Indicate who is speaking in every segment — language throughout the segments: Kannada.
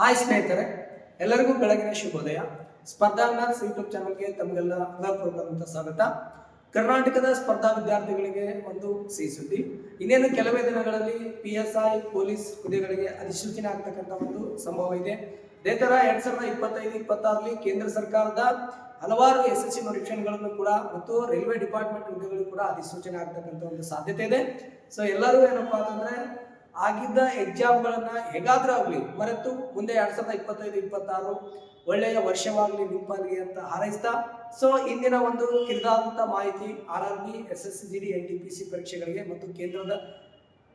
Speaker 1: ಹಾಯ್ ಸ್ನೇಹಿತರೆ, ಎಲ್ಲರಿಗೂ ಬೆಳಗಿನ ಶುಭೋದಯ. ಸ್ಪರ್ಧಾ ಮ್ಯಾಥ್ಸ್ ಯೂಟ್ಯೂಬ್ ಚಾನಲ್ಗೆ ತಮಗೆಲ್ಲ ಹೃದಯಪೂರ್ವಕವಾದಂಥ ಸ್ವಾಗತ. ಕರ್ನಾಟಕದ ಸ್ಪರ್ಧಾ ವಿದ್ಯಾರ್ಥಿಗಳಿಗೆ ಒಂದು ಸಿಹಿ ಸುದ್ದಿ. ಇನ್ನೇನು ಕೆಲವೇ ದಿನಗಳಲ್ಲಿ ಪಿ ಎಸ್ ಐ ಪೊಲೀಸ್ ಹುದ್ದೆಗಳಿಗೆ ಅಧಿಸೂಚನೆ ಆಗ್ತಕ್ಕಂಥ ಒಂದು ಸಂಭವ ಇದೆ. ಅದೇ ಥರ ಎರಡ್ ಸಾವಿರದ ಇಪ್ಪತ್ತೈದು ಇಪ್ಪತ್ತಾರಲ್ಲಿ ಕೇಂದ್ರ ಸರ್ಕಾರದ ಹಲವಾರು ಎಸ್ ಎಸ್ ಸಿ ನೋಟಿಫಿಕೇಶನ್ಗಳನ್ನು ಕೂಡ ಮತ್ತು ರೈಲ್ವೆ ಡಿಪಾರ್ಟ್ಮೆಂಟ್ ಹುದ್ದೆಗಳು ಕೂಡ ಅಧಿಸೂಚನೆ ಆಗ್ತಕ್ಕಂಥ ಒಂದು ಸಾಧ್ಯತೆ ಇದೆ. ಸೊ ಎಲ್ಲರೂ ಏನಪ್ಪಾ ಅಂತಂದ್ರೆ ಆಗಿದ್ದ ಎಕ್ಸಾಮ್ಗಳನ್ನ ಹೇಗಾದ್ರೂ ಆಗಲಿ, ಮರೆತು ಮುಂದೆ ಎರಡ್ ಸಾವಿರದ ಇಪ್ಪತ್ತೈದು, ಇಪ್ಪತ್ತಾರು ಒಳ್ಳೆಯ ವರ್ಷವಾಗಲಿ ನಿಂಪಾಗಲಿ ಅಂತ ಹಾರೈಸ್ತಾ ಸೊ ಇಂದಿನ ಒಂದು ಕಿರಿದಾದಂಥ ಮಾಹಿತಿ R R B, S S G D, N T P C ಪರೀಕ್ಷೆಗಳಿಗೆ ಮತ್ತು ಕೇಂದ್ರದ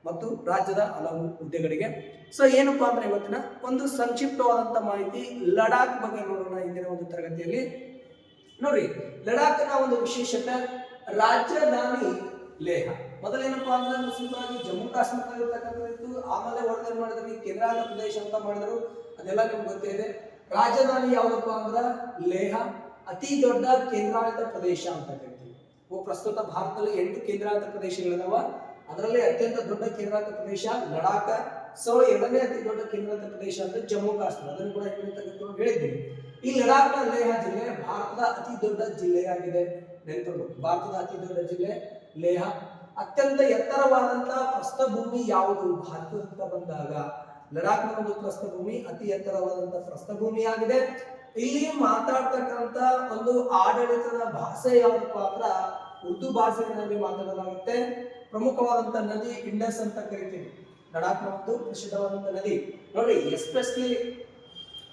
Speaker 1: ಮತ್ತು ರಾಜ್ಯದ ಹಲವು ಹುದ್ದೆಗಳಿಗೆ. ಸೊ ಏನಪ್ಪಾ ಅಂದ್ರೆ ಇವತ್ತಿನ ಒಂದು ಸಂಕ್ಷಿಪ್ತವಾದಂಥ ಮಾಹಿತಿ, ಲಡಾಖ್ ಬಗ್ಗೆ ನೋಡೋಣ ಇಂದಿನ ಒಂದು ತರಗತಿಯಲ್ಲಿ. ನೋಡ್ರಿ ಲಡಾಖ್ನ ಒಂದು ವಿಶೇಷತೆ, ರಾಜಧಾನಿ ಲೇಹ ಮೊದಲೇನಪ್ಪಾ ಅಂದ್ರೆ ಮುಖ್ಯವಾಗಿ ಜಮ್ಮು ಕಾಶ್ಮೀರ ಇರ್ತಕ್ಕಂಥದ್ದು ಆಮೇಲೆ ಹೊರಗೆ ಮಾಡಿದ್ರಿ ಕೇಂದ್ರಾಂಧ್ರ ಪ್ರದೇಶ ಅಂತ ಮಾಡಿದ್ರು. ಅದೆಲ್ಲ ನಿಮ್ಗೆ ಗೊತ್ತೇ ಇದೆ. ರಾಜಧಾನಿ ಯಾವುದಪ್ಪ ಅಂದ್ರೆ ಲೇಹ. ಅತಿ ದೊಡ್ಡ ಕೇಂದ್ರಾಡಳಿತ ಪ್ರದೇಶ ಅಂತ ಕರಿತೀವಿ ಪ್ರಸ್ತುತ ಭಾರತದಲ್ಲಿ ಎಂಟು ಕೇಂದ್ರಾಡಳಿತ ಪ್ರದೇಶಗಳಿದಾವ. ಅದರಲ್ಲಿ ಅತ್ಯಂತ ದೊಡ್ಡ ಕೇಂದ್ರಾಡಳಿತ ಪ್ರದೇಶ ಲಡಾಖ. ಸೊ ಎರಡನೇ ಅತಿ ದೊಡ್ಡ ಕೇಂದ್ರಾಡಳಿತ ಪ್ರದೇಶ ಅಂದ್ರೆ ಜಮ್ಮು ಕಾಶ್ಮೀರ. ಅದನ್ನು ಕೂಡ ಹೇಳಿದ್ದೀನಿ ಈ ಲಡಾಖ್ನ ಲೇಹ ಜಿಲ್ಲೆ ಭಾರತದ ಅತಿ ದೊಡ್ಡ ಜಿಲ್ಲೆಯಾಗಿದೆ. ನೆನಪು ಭಾರತದ ಅತಿ ದೊಡ್ಡ ಜಿಲ್ಲೆ ಲೇಹ. ಅತ್ಯಂತ ಎತ್ತರವಾದಂತಹ ಪ್ರಸ್ಥಭೂಮಿ ಯಾವುದು? ಭಾರತದಿಂದ ಬಂದಾಗ ಲಡಾಖ್ನ ಒಂದು ಪ್ರಸ್ಥಭೂಮಿ, ಅತಿ ಎತ್ತರವಾದಂತಹ ಪ್ರಸ್ಥಭೂಮಿಯಾಗಿದೆ. ಇಲ್ಲಿ ಮಾತಾಡ್ತಕ್ಕಂತ ಒಂದು ಆಡಳಿತದ ಭಾಷೆ ಯಾವುದಪ್ಪ ಅಂದ್ರ ಉರ್ದು ಭಾಷೆಯಲ್ಲಿ ಮಾತಾಡಲಾಗುತ್ತೆ. ಪ್ರಮುಖವಾದಂತ ನದಿ ಇಂಡಸ್ ಅಂತ ಕರಿತೀವಿ. ಲಡಾಖ್ನ ಒಂದು ಪ್ರಸಿದ್ಧವಾದಂತ ನದಿ. ನೋಡಿ, ಎಸ್ಪೆಷಲಿ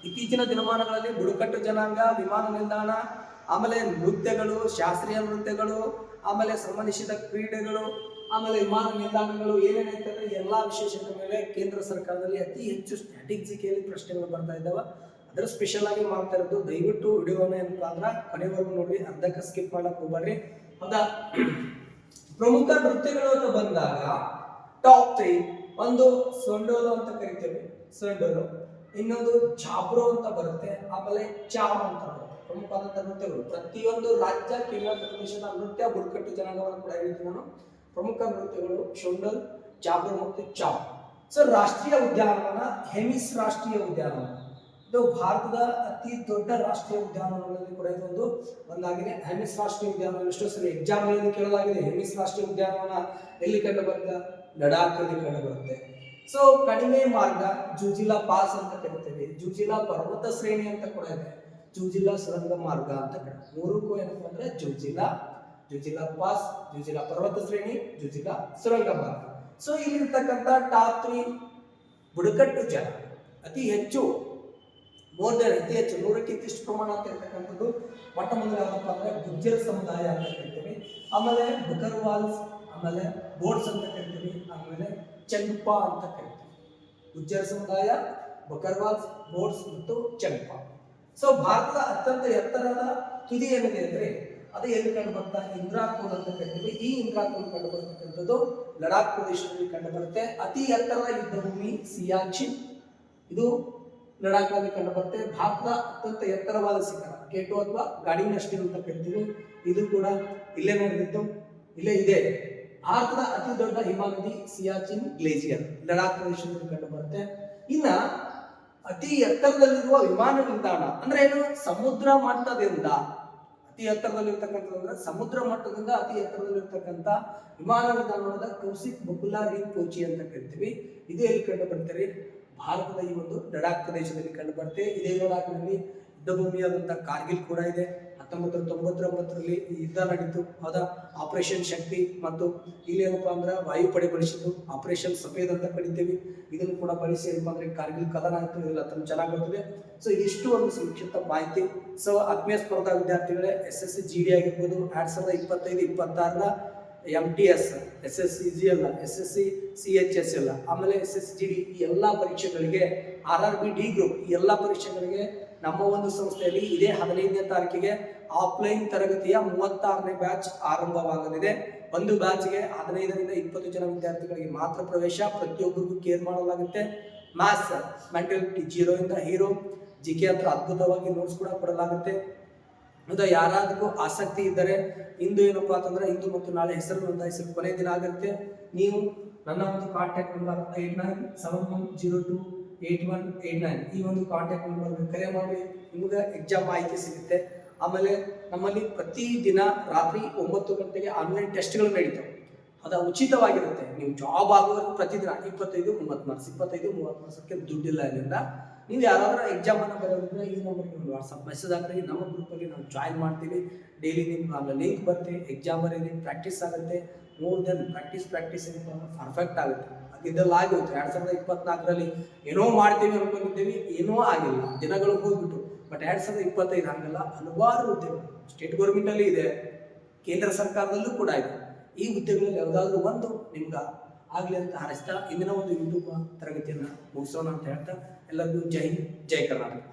Speaker 1: ಇತ್ತೀಚಿನ ದಿನಮಾನಗಳಲ್ಲಿ ಬುಡಕಟ್ಟು ಜನಾಂಗ, ವಿಮಾನ ನಿಲ್ದಾಣ, ಆಮೇಲೆ ನೃತ್ಯಗಳು, ಶಾಸ್ತ್ರೀಯ ನೃತ್ಯಗಳು ಆಮೇಲೆ ಸಂಬಂಧಿಸಿದ ಕ್ರೀಡೆಗಳು, ಆಮೇಲೆ ವಿಮಾನ ನಿಲ್ದಾಣಗಳು ಏನೇನೈತೆ ಅಂದ್ರೆ ಎಲ್ಲಾ ವಿಶೇಷತೆ ಮೇಲೆ ಕೇಂದ್ರ ಸರ್ಕಾರದಲ್ಲಿ ಅತಿ ಹೆಚ್ಚು ಸ್ಟ್ರಾಟಜಿಕಲಿ ಪ್ರಶ್ನೆಗಳು ಬರ್ತಾ ಇದ್ದಾವೆ. ಅದರ ಸ್ಪೆಷಲ್ ಆಗಿ ಮಾಡ್ತಾ ಇರೋದು, ದಯವಿಟ್ಟು ವಿಡಿಯೋನ ಏನಪ್ಪಾ ಅಂದ್ರೆ ಕೊನೆವರೆಗೂ ನೋಡಿ ಅರ್ಧಕ್ಕೆ ಸ್ಕಿಪ್ ಮಾಡಕ್ ಹೋಗ್ಬರ್ರಿ ಹೌದಾ ಪ್ರಮುಖ ನೃತ್ಯಗಳು ಅಂತ ಬಂದಾಗ ಟಾಪ್ ತ್ರೀ ಒಂದು ಸೊಂಡೋಲು ಅಂತ ಕರಿತೇವೆ ಸೊಂಡೋಲು ಇನ್ನೊಂದು ಚಾಬ್ರೋ ಅಂತ ಬರುತ್ತೆ, ಆಮೇಲೆ ಚಾಮ್ ಅಂತ ಬರುತ್ತೆ. ಪ್ರಮುಖವಾದಂಥ ನೃತ್ಯಗಳು. ಪ್ರತಿಯೊಂದು ರಾಜ್ಯ ಕೇಂದ್ರಾಡಳಿತ ಪ್ರದೇಶದ ನೃತ್ಯ ಬುಡಕಟ್ಟು ಜನಾಂಗವನ್ನು ಕೂಡ ಹೇಳಿದ್ವಿ ನಾನು. ಪ್ರಮುಖ ನೃತ್ಯಗಳು ಶೊಂಡಲ್ ಚಾಬ್ರೋ ಮತ್ತು ಚಾಪ್ ಸೊ ರಾಷ್ಟ್ರೀಯ ಉದ್ಯಾನವನ, ಹೆಮಿಸ್ ರಾಷ್ಟ್ರೀಯ ಉದ್ಯಾನವನ. ಇದು ಭಾರತದ ಅತಿ ದೊಡ್ಡ ರಾಷ್ಟ್ರೀಯ ಉದ್ಯಾನವನಗಳಲ್ಲಿ ಕೂಡ ಇದೊಂದು ಒಂದಾಗಿದೆ. ಹೆಮಿಸ್ ರಾಷ್ಟ್ರೀಯ ಉದ್ಯಾನವನ, ಎಷ್ಟೋ ಸರಿ ಎಕ್ಸಾಮ್ ಕೇಳಲಾಗಿದೆ, ಹೆಮಿಸ್ ರಾಷ್ಟ್ರೀಯ ಉದ್ಯಾನವನ ಎಲ್ಲಿ ಕಂಡು ಬರುತ್ತೆ ಲಡಾಖ್ ಅಲ್ಲಿ ಕಂಡು ಬರುತ್ತೆ ಸೊ ಕಡಿಮೆ ಮಾರ್ಗ, ಜುಜಿಲಾ ಪಾಸ್ ಅಂತ ಕರಿತೇವೆ. ಜುಜಿಲಾ ಪರ್ವತ ಶ್ರೇಣಿ ಅಂತ ಕೂಡ ಇದೆ. ಜೂಜಿಲಾ ಸುರಂಗ ಮಾರ್ಗ ಅಂತ ಕಡೆ. ಮೂರಕ್ಕೂ ಏನಪ್ಪ ಅಂದ್ರೆ ಜೂಜಿಲ್ಲಾ ಜೂಜಿಲ್ಲಾ ಪಾಸ್ ಜೂಜಿಲ್ಲಾ ಪರ್ವತ ಶ್ರೇಣಿ ಜೂಜಿಲ್ಲಾ ಸುರಂಗ ಮಾರ್ಗ. ಸೊ ಇಲ್ಲಿರ್ತಕ್ಕಂಥ ಟಾಪ್ ತ್ರೀ ಬುಡಕಟ್ಟು ಜನ, ಅತಿ ಹೆಚ್ಚು ಮೋರ್ ದನ್ ಅತಿ ಹೆಚ್ಚು ನೂರಕ್ಕಿಂತ ಇಷ್ಟು ಪ್ರಮಾಣ ಅಂತ ಇರ್ತಕ್ಕಂಥದ್ದು ಮೊಟ್ಟ ಮೊದಲು ಯಾವ್ದಪ್ಪ ಅಂದ್ರೆ ಗುಜ್ಜರ್ ಸಮುದಾಯ ಅಂತ ಕರಿತೀವಿ ಆಮೇಲೆ ಬುಕರ್ವಾಲ್ಸ್ ಆಮೇಲೆ ಬೋರ್ಡ್ಸ್ ಅಂತ ಕರಿತೀವಿ ಆಮೇಲೆ ಚಂಪಾ ಅಂತ ಕರಿತೀವಿ ಗುಜ್ಜರ್ ಸಮುದಾಯ ಬಕರ್ವಾಲ್ಸ್ ಬೋರ್ಡ್ಸ್ ಮತ್ತು ಚಂಪಾ. ಸೊ ಭಾರತದ ಅತ್ಯಂತ ಎತ್ತರದ ತುದಿ ಏನಿದೆ ಅಂದ್ರೆ, ಅದು ಎಲ್ಲಿ ಕಂಡು ಬರ್ತಾ ಇಂದ್ರಾಪುರ್ ಅಂತ ಕರಿತೀವಿ ಈ ಇಂದ್ರಾಪುರ್ ಕಂಡು ಬರ್ತಕ್ಕಂಥದ್ದು ಲಡಾಖ್ ಪ್ರದೇಶದಲ್ಲಿ ಕಂಡು ಬರುತ್ತೆ ಅತಿ ಎತ್ತರದ ಯುದ್ಧ ಭೂಮಿ ಸಿಯಾಚಿನ್. ಇದು ಲಡಾಖ್ನಲ್ಲಿ ಕಂಡು ಬರುತ್ತೆ ಭಾರತದ ಅತ್ಯಂತ ಎತ್ತರವಾದ ಶಿಖರ ಕೇಟು ಅಥವಾ ಗಾಡಿನಷ್ಟಿ ಅಂತ ಕರಿತೀವಿ ಇದು ಕೂಡ ಇಲ್ಲೇ ನಡೆದಿತ್ತು ಇಲ್ಲೇ ಇದೆ. ಭಾರತದ ಅತಿ ದೊಡ್ಡ ಹಿಮಾನದಿ ಸಿಯಾಚಿನ್ ಗ್ಲೇಷಿಯರ್ ಲಡಾಖ್ ಪ್ರದೇಶದಲ್ಲಿ ಕಂಡು ಬರುತ್ತೆ ಇನ್ನ ಅತಿ ಎತ್ತರದಲ್ಲಿರುವ ವಿಮಾನ ನಿಲ್ದಾಣ ಅಂದ್ರೆ ಏನು? ಸಮುದ್ರ ಮಟ್ಟದಿಂದ. ಅತಿ ಎತ್ತರದಲ್ಲಿರ್ತಕ್ಕಂಥದ್ದು ಅಂದ್ರೆ ಸಮುದ್ರ ಮಟ್ಟದಿಂದ ಅತಿ ಎತ್ತರದಲ್ಲಿರ್ತಕ್ಕಂಥ ವಿಮಾನ ನಿಲ್ದಾಣವಾದ ಕೌಶಿಕ್ ಬಕುಲಾರಿ ಕೋಚಿ ಅಂತ ಕರಿತೀವಿ. ಇದೇ ಇಲ್ಲಿ ಕಂಡು ಬರ್ತಾರೆ ಭಾರತದ ಈ ಒಂದು ಲಡಾಖ್ ಪ್ರದೇಶದಲ್ಲಿ ಕಂಡು ಬರ್ತೇವೆ ಇದೇ ಲಡಾಖ್ನಲ್ಲಿ ಯುದ್ಧ ಭೂಮಿಯಾದಂತಹ ಕಾರ್ಗಿಲ್ ಕೂಡ ಇದೆ. ಹತ್ತೊಂಬತ್ತು ತೊಂಬತ್ತೊಂಬತ್ತರಲ್ಲಿ ಯುದ್ಧ ನಡೀತು. ಆದ ಆಪರೇಷನ್ ಶಕ್ತಿ ಮತ್ತು ಇಲ್ಲಿ ಏನಪ್ಪಾ ಅಂದ್ರೆ ವಾಯುಪಡೆ ಬಳಸಿದ್ದು ಆಪರೇಷನ್ ಸಫೇದ್ ಅಂತ ಕರಿತೀವಿ. ಇದನ್ನು ಕೂಡ ಬಳಸಿ ಏನಪ್ಪಾ ಅಂದ್ರೆ ಕಾರ್ಗಿಲ್ ಕದನ ಆಯ್ತು ಇದೆಲ್ಲ ತಮ್ಮ ಚೆನ್ನಾಗಿ ಬರ್ತದೆ ಸೊ ಇದಿಷ್ಟು ಒಂದು ಸಂಕ್ಷಿಪ್ತ ಮಾಹಿತಿ. ಸೊ ಆತ್ಮೀಯ ಸ್ಪರ್ಧಾ ವಿದ್ಯಾರ್ಥಿಗಳೇ, S S C G D ಆಗಿರ್ಬೋದು, ಎರಡ್ ಸಾವಿರದ ಇಪ್ಪತ್ತೈದು, ಇಪ್ಪತ್ತಾರರ M T S S S C G ಎಲ್ಲ S S C C H S ಎಲ್ಲ ಆಮೇಲೆ ಎಸ್ ಎಸ್ ಜಿ ಡಿ ಈ ಎಲ್ಲ ಪರೀಕ್ಷೆಗಳಿಗೆ R R B D group ಈ ಎಲ್ಲ ಪರೀಕ್ಷೆಗಳಿಗೆ ನಮ್ಮ ಒಂದು ಸಂಸ್ಥೆಯಲ್ಲಿ ಇದೇ ಹದಿನೈದನೇ ತಾರೀಕಿಗೆ ಆಫ್ಲೈನ್ ತರಗತಿಯ ಮೂವತ್ತಾರನೇ ಬ್ಯಾಚ್ ಆರಂಭವಾಗಲಿದೆ. ಒಂದು ಬ್ಯಾಚ್ಗೆ ಹದಿನೈದರಿಂದ ಇಪ್ಪತ್ತು ಜನ ವಿದ್ಯಾರ್ಥಿಗಳಿಗೆ ಮಾತ್ರ ಪ್ರವೇಶ, ಪ್ರತಿಯೊಬ್ಬರಿಗೂ ಕೇರ್ ಮಾಡಲಾಗುತ್ತೆ. ಮ್ಯಾಥ್ಸ್ ಮೆಂಟಾಲಿಟಿ ಜೀರೋ ಇಂದ ಹೀರೋ ಜಿ ಕೆ ಹತ್ರ ಅದ್ಭುತವಾಗಿ ನೋಟ್ಸ್ ಕೂಡ ಕೊಡಲಾಗುತ್ತೆ. ಅದು ಯಾರಾದ್ರೂ ಆಸಕ್ತಿ ಇದ್ದರೆ ಇಂದು ಏನಪ್ಪಾ ಅಂತಂದ್ರೆ ಇಂದು ಮತ್ತು ನಾಳೆ ಹೆಸರು ನೋಂದಾಯಿಸಲು ಕೊನೆ ದಿನ ಆಗುತ್ತೆ. ನೀವು ನನ್ನ ಒಂದು contact number eight nine seven one zero two eight one eight nine ಈ ಒಂದು ಕಾಂಟ್ಯಾಕ್ಟ್ ನಂಬರ್ ಕರೆ ಮಾಡಿ, ನಿಮ್ಗೆ ಎಕ್ಸಾಮ್ ಮಾಹಿತಿ ಸಿಗುತ್ತೆ. ಆಮೇಲೆ ನಮ್ಮಲ್ಲಿ ಪ್ರತಿ ದಿನ ರಾತ್ರಿ ಒಂಬತ್ತು ಗಂಟೆಗೆ ಆನ್ಲೈನ್ ಟೆಸ್ಟ್ಗಳು ನಡೀತಾವೆ. ಅದು ಉಚಿತವಾಗಿರುತ್ತೆ. ನೀವು ಜಾಬ್ ಆಗುವ ಪ್ರತಿದಿನ ಇಪ್ಪತ್ತೈದು ಮೂವತ್ತು ಮಾರ್ಕ್ಸ್ ಇಪ್ಪತ್ತೈದು, ಮೂವತ್ತು ಮಾರ್ಕ್ಸಕ್ಕೆ ದುಡ್ಡಿಲ್ಲ ಇದರಿಂದ ನೀವು ಯಾರಾದರೂ ಎಕ್ಸಾಮ್ ಅನ್ನ ಈ ನಂಬರ್ಗೆ ಒಂದು ವಾಟ್ಸಪ್ ಮೆಸೇಜ್ ಆಗ್ತೀವಿ ನಮ್ಮ ಗ್ರೂಪಲ್ಲಿ ನಾವು ಜಾಯಿನ್ ಮಾಡ್ತೀವಿ. ಡೈಲಿ ನಿಮ್ಗೆ ಅಲ್ಲ ಲಿಂಕ್ ಬರುತ್ತೆ ಎಕ್ಸಾಮ್ ಬರೀರಿ ಪ್ರಾಕ್ಟೀಸ್ ಆಗುತ್ತೆ. ಮೂರು ದೆನ್ ಪ್ರಾಕ್ಟೀಸ್ ಪ್ರಾಕ್ಟೀಸ್ ಪರ್ಫೆಕ್ಟ್ ಆಗುತ್ತೆ. ಇದೆಲ್ಲ ಆಗೋಯ್ತು. ಎರಡು ಸಾವಿರದ ಇಪ್ಪತ್ನಾಲ್ಕರಲ್ಲಿ ಏನೋ ಮಾಡ್ತೀವಿ ಅನ್ಕೊಂಡಿದ್ದೀವಿ. ಏನೋ ಆಗಿಲ್ಲ. ದಿನಗಳು ಹೋಗ್ಬಿಟ್ಟು ಬಟ್ ಎರಡು ಸಾವಿರದ ಇಪ್ಪತ್ತೈದು ಹಂಗಲ್ಲ ಹಲವಾರು ಉದ್ಯಮ ಸ್ಟೇಟ್ ಗೌರ್ಮೆಂಟಲ್ಲಿ ಇದೆ. ಕೇಂದ್ರ ಸರ್ಕಾರದಲ್ಲೂ ಕೂಡ ಇದೆ. ಈ ಹುದ್ದೆಗಳಲ್ಲಿ ಯಾವುದಾದ್ರೂ ಒಂದು ನಿಮ್ಗೆ ಆಗಲಿ ಅಂತ ಹಾರೈಸ್ತಾ ಇಂದಿನ ಒಂದು ಯೂಟ್ಯೂಬ್ ತರಗತಿಯನ್ನು ಮುಗಿಸೋಣ ಅಂತ ಹೇಳ್ತಾ ಎಲ್ಲರಿಗೂ ಜೈ ಹಿಂದ್, ಜೈ ಕರ್ನಾಟಕ